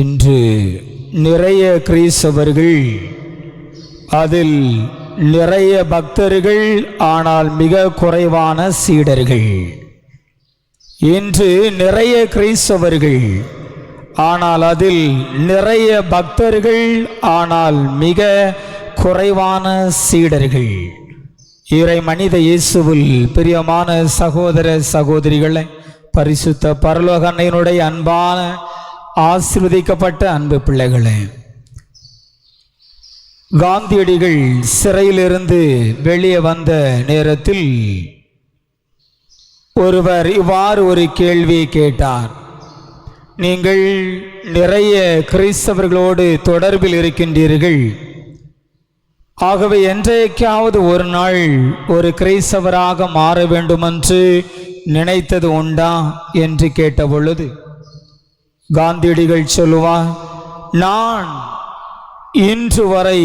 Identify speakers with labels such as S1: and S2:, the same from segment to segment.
S1: இன்று நிறைய கிறிஸ்தவர்கள் அதில் நிறைய பக்தர்கள் ஆனால் மிக குறைவான சீடர்கள். இன்று நிறைய கிறிஸ்தவர்கள் ஆனால் அதில் நிறைய பக்தர்கள் ஆனால் மிக குறைவான சீடர்கள். இறை மனித இயேசுவில் பிரியமான சகோதர சகோதரிகளை பரிசுத்த பரலோகன்னையினுடைய அன்பான ஆசிர்வதிக்கப்பட்ட அன்பு பிள்ளைகளே காந்தியடிகள் சிறையிலிருந்து வெளியே வந்த நேரத்தில் ஒருவர் இவ்வாறு ஒரு கேள்வியை கேட்டார். நீங்கள் நிறைய கிறிஸ்தவர்களோடு தொடர்பில் இருக்கின்றீர்கள். ஆகவே என்றைக்காவது ஒரு நாள் ஒரு கிறிஸ்தவராக மாற வேண்டுமென்று நினைத்தது உண்டா? என்று கேட்ட பொழுது காந்தியடிகள் சொல்லுவார் நான் இன்று வரை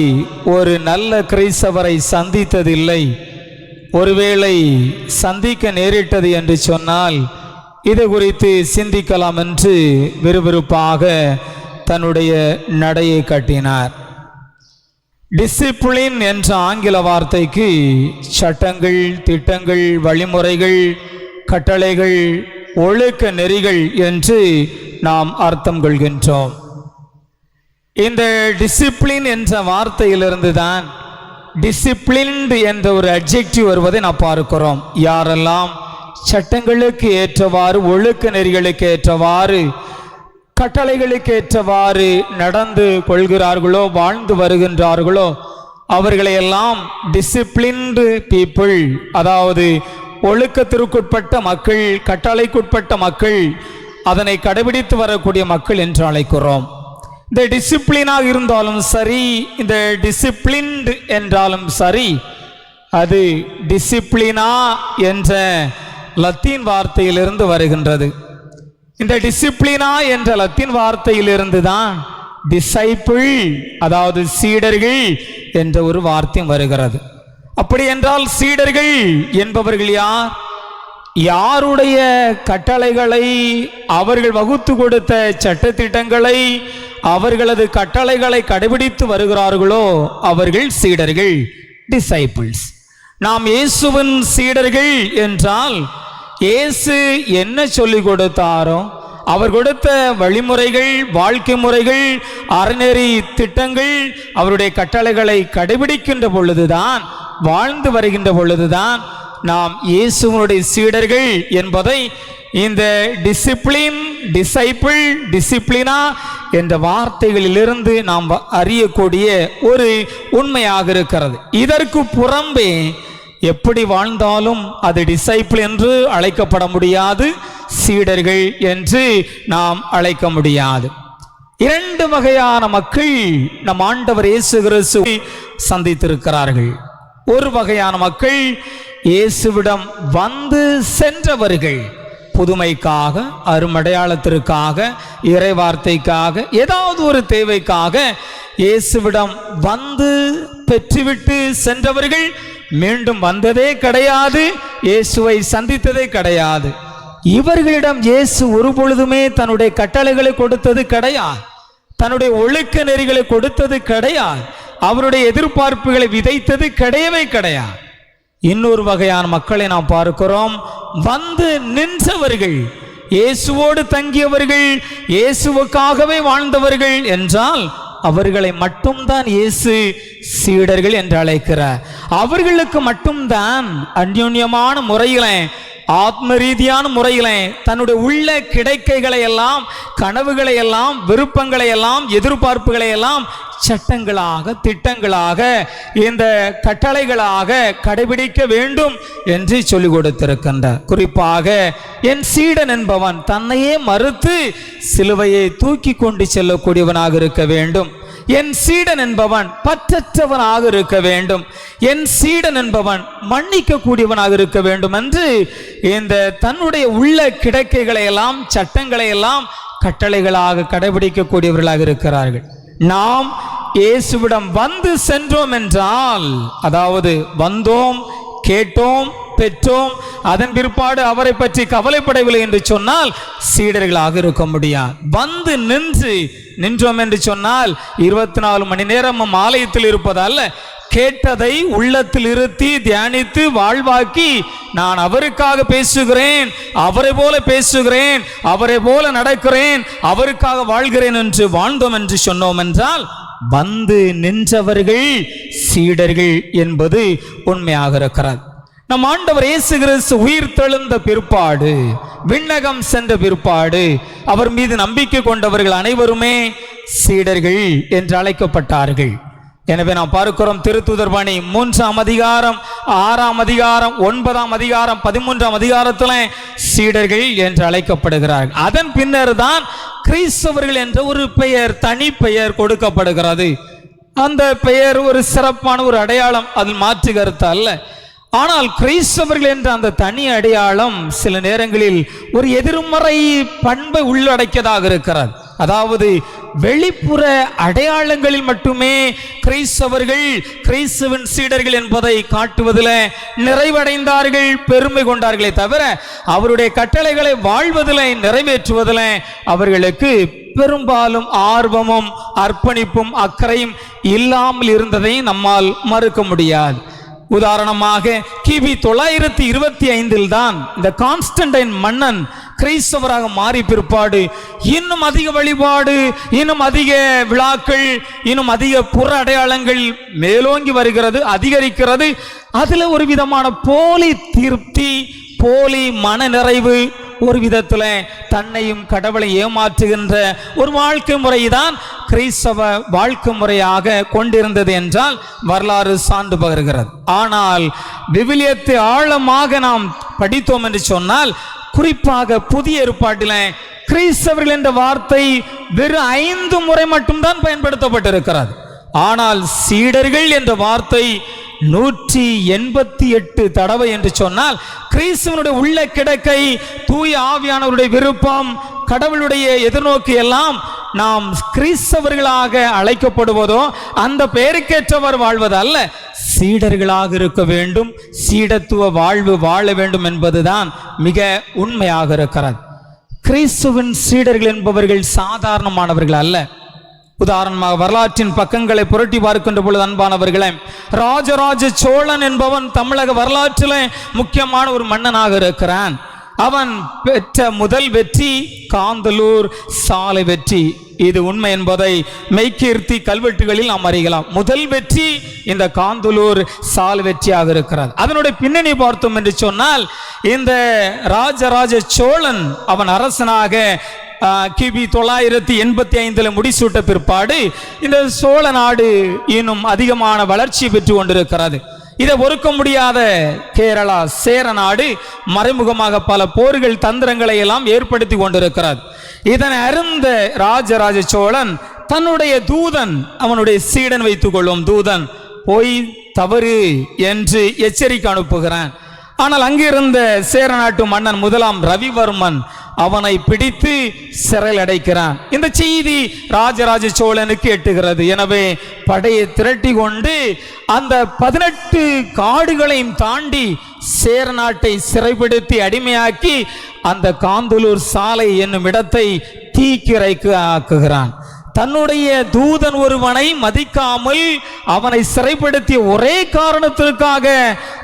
S1: ஒரு நல்ல கிறிஸ்தவரை சந்தித்ததில்லை. ஒருவேளை சந்திக்க நேரிட்டது என்று சொன்னால் இது குறித்து சிந்திக்கலாம் என்று விறுவிறுப்பாக தன்னுடைய நடையை கட்டினார். டிசிப்ளின் என்ற ஆங்கில வார்த்தைக்கு சட்டங்கள் திட்டங்கள் வழிமுறைகள் கட்டளைகள் ஒழுக்க நெறிகள் என்று நாம் அர்த்தம் கொள்கின்றோம். இந்த டிசிப்ளின் என்ற வார்த்தையிலிருந்து தான் டிசிப்ளின்டு என்ற ஒரு அட்ஜெக்டிவ் வருவதை நாம் பார்க்கிறோம். யாரெல்லாம் சட்டங்களுக்கு ஏற்றவாறு ஒழுக்க நெறிகளுக்கு ஏற்றவாறு கட்டளைகளுக்கு ஏற்றவாறு நடந்து கொள்கிறார்களோ வாழ்ந்து வருகின்றார்களோ அவர்களையெல்லாம் டிசிப்ளின்டு பீப்புள் அதாவது ஒழுக்கத்திற்குட்பட்ட மக்கள் கட்டளைக்குட்பட்ட மக்கள் அதனை கடைபிடித்து வரக்கூடிய மக்கள் என்று அழைக்கிறோம். இந்த டிசிப்ளினாக இருந்தாலும் சரி இந்த டிசிப்ளின்டு என்றாலும் சரி அது டிசிப்ளினா என்ற லத்தீன் வார்த்தையிலிருந்து வருகின்றது. இந்த டிசிப்ளினா என்ற லத்தீன் வார்த்தையிலிருந்து தான் டிசைப்பிள் அதாவது சீடர்கள் என்ற ஒரு வார்த்தையும் வருகிறது. அப்படி என்றால் சீடர்கள் என்பவர்கள் யார்? யாருடைய கட்டளைகளை அவர்கள் வகுத்து கொடுத்த சட்டத்திட்டங்களை அவர்களது கட்டளைகளை கடைபிடித்து வருகிறார்களோ அவர்கள் சீடர்கள் டிசைபிள்ஸ் நாம் இயேசுவின் சீடர்கள் என்றால் இயேசு என்ன சொல்லிக் கொடுத்தாரோ அவர் கொடுத்த வழிமுறைகள் வாழ்க்கை முறைகள் அறநெறி திட்டங்கள் அவருடைய கட்டளைகளை கடைபிடிக்கின்ற பொழுதுதான் வாழ்ந்து வருகின்ற பொழுதுதான் நாம் இயேசுவனுடைய சீடர்கள் என்பதை இந்த டிசிப்ளின் டிசைப்பிள் டிசிப்ளினா என்ற வார்த்தைகளிலிருந்து நாம் அறியக்கூடிய ஒரு உண்மையாக இருக்கிறது. இதற்கு புறம்பே எப்படி வாழ்ந்தாலும் அது டிசைப்பிள் என்று அழைக்கப்பட முடியாது சீடர்கள் என்று நாம் அழைக்க முடியாது. இரண்டு வகையான மக்கள் நம் ஆண்டவர் இயேசு கிறிஸ்து சந்தித்திருக்கிறார்கள். ஒரு வகையான மக்கள் இயேசுவிடம் வந்து சென்றவர்கள் புதுமைக்காக அருமடையாளத்திற்காக இறைவார்த்தைக்காக ஏதாவது ஒரு தேவைக்காக இயேசுவிடம் வந்து பெற்றுவிட்டு சென்றவர்கள் மீண்டும் வந்ததே கிடையாது இயேசுவை சந்தித்ததே கிடையாது. இவர்களிடம் இயேசு ஒரு பொழுதுமே தன்னுடைய கட்டளைகளை கொடுத்தது கிடையாது தன்னுடைய ஒழுக்க நெறிகளை கொடுத்தது கிடையாது அவருடைய எதிர்பார்ப்புகளை விதைத்தது கிடையவே கிடையாது இன்னொரு வகையான மக்களை நாம் பார்க்கிறோம். வந்து நின்றவர்கள் இயேசுவோடு தங்கியவர்கள் இயேசுவுக்காகவே வாழ்ந்தவர்கள் என்றால் அவர்களை மட்டும்தான் இயேசு சீடர்கள் என்று அழைக்கிறார். அவர்களுக்கு மட்டும்தான் அந்யோன்யமான முறையில ஆத்ம ரீதியான முறையில் தன்னுடைய உள்ள கிடைக்கைகளை எல்லாம் கனவுகளை எல்லாம் விருப்பங்களை எல்லாம் எதிர்பார்ப்புகளை எல்லாம் சட்டங்களாக திட்டங்களாக இந்த கட்டளைகளாக கடைபிடிக்க வேண்டும் என்று சொல்லிக் கொடுத்திருக்கின்றார். குறிப்பாக என் சீடன் என்பவன் தன்னையே மறுத்து சிலுவையை தூக்கி கொண்டு செல்லக்கூடியவனாக இருக்க வேண்டும். என் சீடன் என்பவன் பற்றற்றவனாக இருக்க வேண்டும். என் சீடன் என்பவன் மன்னிக்க கூடியவனாக இருக்க வேண்டும் என்று இந்த தன்னுடைய உள்ள கிடக்கைகளை எல்லாம் சட்டங்களை எல்லாம் கட்டளைகளாக கடைபிடிக்கக்கூடியவர்களாக இருக்கிறார்கள். நாம் இயேசுவிடம் வந்து சென்றோம் என்றால் அதாவது வந்தோம் கேட்டோம் பெற்றோம். அதன் பிற்பாடு அவரை பற்றி கவலைப்படவில்லை என்று சொன்னால் சீடர்களாக இருக்க முடியாது. வந்து நின்று நின்றோம் என்று சொன்னால் இருபத்தி நாலு மணி நேரமும் ஆலயத்தில் இருப்பதல்ல கேட்டதை உள்ளத்தில் இருத்தி தியானித்து வாழ்வாக்கி நான் அவருக்காக பேசுகிறேன் அவரை போல பேசுகிறேன் அவரை போல நடக்கிறேன் அவருக்காக வாழ்கிறேன் என்று வாழ்ந்தோம் என்று சொன்னோம் என்றால் வந்து நின்றவர்கள் சீடர்கள் என்பது உண்மையாக இருக்கிறது. நம் ஆண்டவர் இயேசு கிறிஸ்து உயிர் தெழுந்த பிற்பாடு விண்ணகம் சென்ற பிற்பாடு அவர் மீது நம்பிக்கை கொண்டவர்கள் அனைவருமே சீடர்கள் என்று அழைக்கப்பட்டார்கள். எனவே நாம் பார்க்கிறோம் திருத்துதர் பணி மூன்றாம் அதிகாரம் ஆறாம் அதிகாரம் ஒன்பதாம் அதிகாரம் பதிமூன்றாம் அதிகாரத்துல சீடர்கள் என்று அழைக்கப்படுகிறார்கள். அதன் பின்னர் தான் கிறிஸ்தவர்கள் என்ற ஒரு பெயர் தனி பெயர் கொடுக்கப்படுகிறது. அந்த பெயர் ஒரு சிறப்பான ஒரு அடையாளம் அதில் மாற்று கருத்து அல்ல. ஆனால் கிறிஸ்தவர்கள் என்ற அந்த தனி அடையாளம் சில நேரங்களில் ஒரு எதிர்மறை பண்பை உள்ளடக்கியதாக இருக்கிறது. அதாவது வெளிப்புற அடையாளங்களில் மட்டுமே கிறிஸ்தவர்கள் கிறிஸ்தவின் சீடர்கள் என்பதை காட்டுவதில் நிறைவடைந்தார்கள் பெருமை கொண்டார்களே தவிர அவருடைய கட்டளைகளை வாழ்வதில் நிறைவேற்றுவதில் அவர்களுக்கு பெரும்பாலும் ஆர்வமும் அர்ப்பணிப்பும் அக்கறையும் இல்லாமல் இருந்ததை நம்மால் மறுக்க முடியாது. உதாரணமாக கிபி தொள்ளாயிரத்தி இருபத்தி ஐந்தில் தான் இந்த கான்ஸ்டன்டைன் மன்னன் கிறிஸ்தவராக மாறி பிற்பாடு இன்னும் அதிக வழிபாடு இன்னும் அதிக விழாக்கள் இன்னும் அதிக புற அடையாளங்கள் மேலோங்கி வருகிறது அதிகரிக்கிறது. அதில் ஒரு விதமான போலி திருப்தி போலி மன நிறைவு ஒரு விதத்துல தன்னையும் கடவுளை ஏமாற்றுகின்ற ஒரு வாழ்க்கை முறைதான் கிறிஸ்தவ வாழ்க்கை முறையாக கொண்டிருந்தது என்றால் வரலாறு சான்று பகர்கிறது. ஆனால் விவிலியத்தை ஆழமாக நாம் படித்தோம் என்று சொன்னால் குறிப்பாக புதிய ஏற்பாட்டில் கிறிஸ்தவர்கள் என்ற வார்த்தை வெறும் ஐந்து முறை மட்டும்தான் பயன்படுத்தப்பட்டிருக்கிறது. ஆனால் சீடர்கள் என்ற வார்த்தை நூற்றி எண்பத்தி எட்டு தடவை என்று சொன்னால் கிறிஸ்துவனுடைய உள்ள கிடக்கை தூய ஆவியானவருடைய விருப்பம் கடவுளுடைய எதிர்நோக்கு எல்லாம் நாம் கிறிஸ்தவர்களாக அழைக்கப்படுவதோ அந்த பெயருக்கேற்றவர் வாழ்வது அல்ல சீடர்களாக இருக்க வேண்டும் சீடத்துவ வாழ்வு வாழ வேண்டும் என்பதுதான் மிக உண்மையாக இருக்கிறது. கிறிஸ்துவின் சீடர்கள் என்பவர்கள் சாதாரணமானவர்கள் அல்ல. உதாரணமாக வரலாற்றின் பக்கங்களை புரட்டி பார்க்கின்ற பொழுது அன்பானவர்களே ராஜராஜ சோழன் என்பவன் தமிழக வரலாற்றில் முக்கியமான ஒரு மன்னனாக இருக்கிறான். அவன் பெற்ற முதல் வெற்றி காந்தலூர் சாலை வெற்றி. இது உண்மை என்பதை மெய்கீர்த்தி கல்வெட்டுகளில் நாம் அறியலாம். முதல் வெற்றி இந்த காந்தலூர் சாலை வெற்றியாக இருக்கிறது. அதனுடைய பின்னணி பார்த்தோம் என்று சொன்னால் இந்த ராஜராஜ சோழன் அவன் அரசனாக கிபி தொள்ளாயிரத்தி எண்பத்தி ஐந்தில் முடிசூட்ட பிற்பாடு இந்த சோழ நாடு இன்னும் அதிகமான வளர்ச்சி பெற்று கொண்டிருக்கிறது. இதை ஒருக்க முடியாத கேரளா சேர நாடு மறைமுகமாக பல போர்கள் தந்திரங்களை எல்லாம் ஏற்படுத்தி கொண்டிருக்கிறது. இதனை அறிந்த ராஜராஜ சோழன் தன்னுடைய தூதன் அவனுடைய சீடன் வைத்துக் கொள்ளும் தூதன் போய் தவறு என்று எச்சரிக்கை அனுப்புகிறான். ஆனால் அங்கிருந்த சேர நாட்டு மன்னன் முதலாம் ரவிவர்மன் அவனை பிடித்து சிறையில் அடைக்கிறான். இந்த செய்தி ராஜராஜ சோழனுக்கு எட்டுகிறது. எனவே படையை திரட்டி கொண்டு அந்த பதினெட்டு காடுகளையும் தாண்டி சேர நாட்டை சிறைப்படுத்தி அடிமையாக்கி அந்த காந்தலூர் சாலை என்னும் இடத்தை தீக்கிரைக்கு ஆக்குகிறான். தன்னுடைய தூதன் ஒருவனை மதிக்காமல் அவனை சிறைப்படுத்திய ஒரே காரணத்திற்காக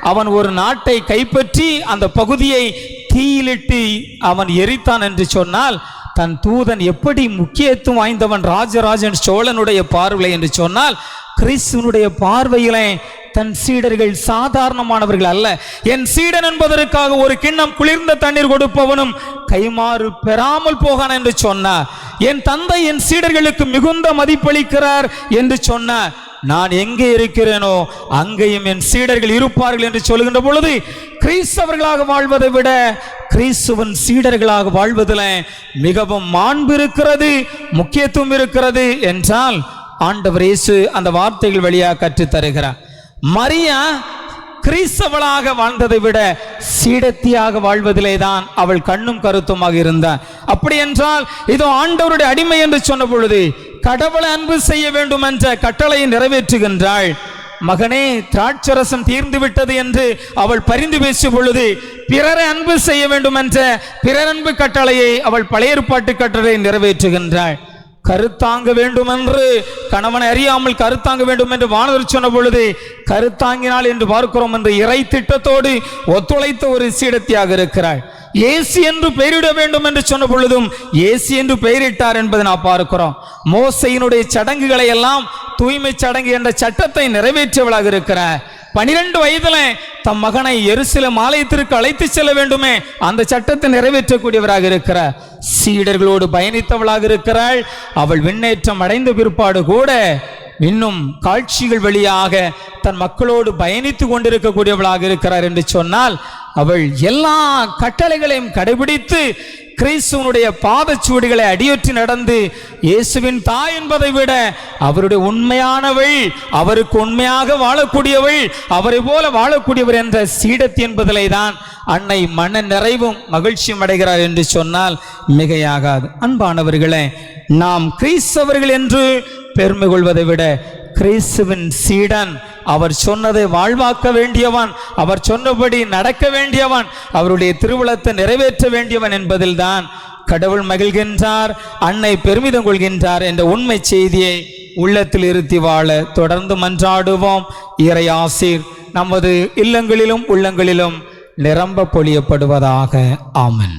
S1: அவன் ஒரு நாட்டை கைப்பற்றி அந்த பகுதியை தீயிலிட்டு அவன் எரித்தான் என்று சொன்னால் தன் தூதன் எப்படி முக்கியத்துவம் வாய்ந்தவன் ராஜராஜன் சோழனுடைய பார்வை என்று சொன்னால் கிறிஸ்துவனுடைய பார்வையிலே தன் சீடர்கள் சாதாரணமானவர்கள் அல்ல. என் சீடன் என்பதற்காக ஒரு கிண்ணம் குளிர்ந்த தண்ணீர் கொடுப்பவனும் கைமாறு பெறாமல் போகான் என்று சொன்னார். என் தந்தை என் சீடர்களுக்கு மிகுந்த மதிப்பளிக்கிறார் என்று சொன்னார். நான் எங்கே இருக்கிறேனோ அங்கேயும் என் சீடர்கள் இருப்பார்கள் என்று சொல்கின்ற பொழுது கிறிஸ்தவர்களாக வாழ்வதை விட கிறிஸ்துவன் சீடர்களாக வாழ்வதில் மிகவும் மாண்பு இருக்கிறது முக்கியத்துவம் இருக்கிறது என்றால் ஆண்டவர் இயேசு அந்த வார்த்தைகள் வழியாக கற்றுத் தருகிறார் மரியா கிறிஸ்தவளாக வாழ்ந்ததை விட சீடத்தியாக வாழ்வதிலே தான் அவள் கண்ணும் கருத்துமாக இருந்தார் அப்படி என்றால் இதோ ஆண்டவருடைய அடிமை என்று சொன்ன பொழுது கடவுளை அன்பு செய்ய வேண்டும் என்ற கட்டளையை நிறைவேற்றுகின்றாள். மகனே திராட்சரசம் தீர்ந்து விட்டது என்று அவள் பரிந்து பேசும் பொழுது பிறரை அன்பு செய்ய வேண்டும் என்ற பிறரன்பு கட்டளையை அவள் பழைய ஏற்பாட்டு கட்டளை நிறைவேற்றுகின்றாள். கருத்தாங்க வேண்டும் என்று கணவனை அறியாமல் கருத்தாங்க வேண்டும் என்று வானவர் சொன்ன பொழுது கருத்தாங்கினால் என்று பார்க்கிறோம் என்று இறை திட்டத்தோடு ஒத்துழைத்த ஒரு சீடத்தியாக இருக்கிறாள். ஏசி என்று பெயரிட வேண்டும் என்று சொன்ன பொழுதும் ஏசி என்று பெயரிட்டார் என்பதை நான் பார்க்கிறோம். மோசையினுடைய சடங்குகளை எல்லாம் தூய்மை சடங்கு என்ற சட்டத்தை நிறைவேற்றியவளாக இருக்கிறார். பனிரெண்டு வயதுல தம் மகனை எருசலம் ஆலயத்திற்கு அழைத்து செல்ல வேண்டுமே. அந்த சட்டத்தை நிறைவேற்றக்கூடியவராக இருக்கிறார் சீடர்களோடு பயணித்தவளாக இருக்கிறாள். அவள் விண்ணேற்றம் அடைந்த பிற்பாடு கூட இன்னும் காட்சிகள் வழியாக தன் மக்களோடு பயணித்து கொண்டிருக்கக்கூடியவளாக இருக்கிறார் என்று சொன்னால் அவள் எல்லா கட்டளைகளையும் கடைபிடித்து கிறிஸ்துவனுடைய பாதச்சுவடிகளை அடியொற்றி நடந்து இயேசுவின் தாய் என்பதை விட அவருடைய உண்மையானவள் அவருக்கு உண்மையாக வாழக்கூடியவள் அவரை போல வாழக்கூடியவர் என்ற சீடத்தி என்பதிலே தான் அன்னை மன நிறைவும் மகிழ்ச்சியும் அடைகிறார் என்று சொன்னால் மிகையாகாது. அன்பானவர்களே நாம் கிறிஸ்தவர்கள் என்று பெருமை கொள்வதை விட கிறிஸ்துவின் சீடன் அவர் சொன்னதை வாழ்வாக்க வேண்டியவன் அவர் சொன்னபடி நடக்க வேண்டியவன் அவருடைய திருவுளத்தை நிறைவேற்ற வேண்டியவன் என்பதில்தான் கடவுள் மகிழ்கின்றார் அன்னை பெருமிதம் கொள்கின்றார் என்ற உண்மை செய்தியை உள்ளத்தில் இருத்தி வாழ தொடர்ந்து மன்றாடுவோம். இறை ஆசீர் நமது இல்லங்களிலும் உள்ளங்களிலும் நிரம்ப பொழியப்படுவதாக. ஆமன்.